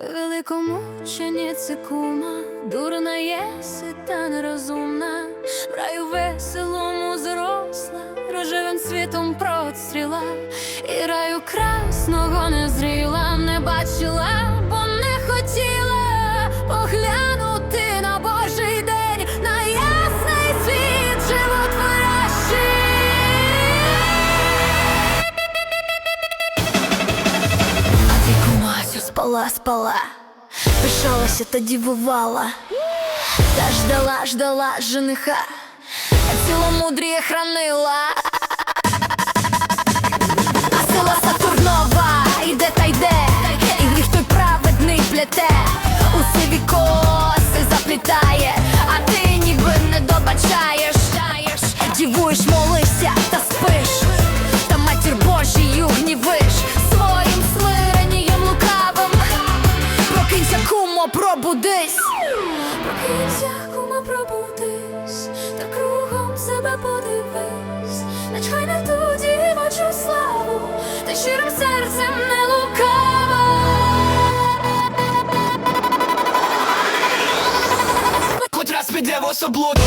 Великомучениці кума, дурна єси та нерозумна, в раю веселому зросла, рожевим світом простріла, і раю красного не зріла, не бачила, спала, спала, пишалася та дівувала, та ждала, ждала жениха, а ціломудріє хранила. А сила Сатурнова іде та йде, і гріх той праведний плете, у сиві коси заплітає, а ти ніби не добачаєш, дівуєш, молишся пробудись. Прокинься, кумо, пробудись, та кругом себе подивись. Начхай на ту дівочу славу, та щирим серцем не лукава. Хоть раз піде в особлуду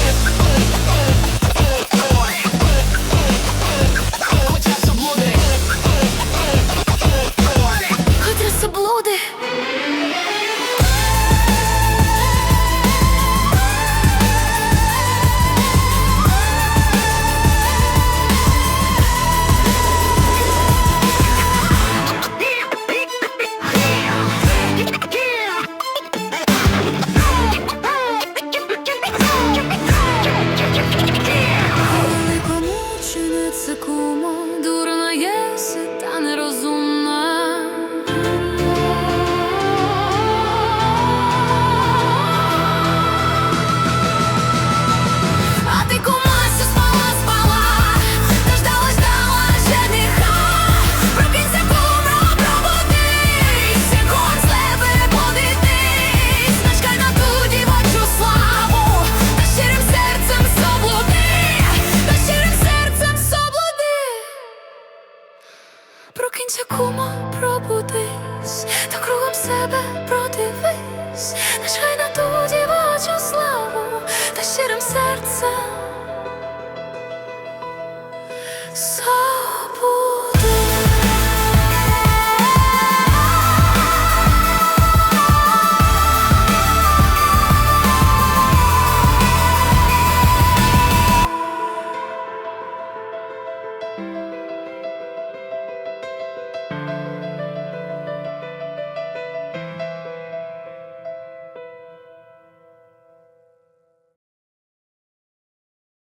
Прокинься, кума пробудись, та кругом себе продивись, Нехай на ту дівочу славу та щирим серцем. Собу.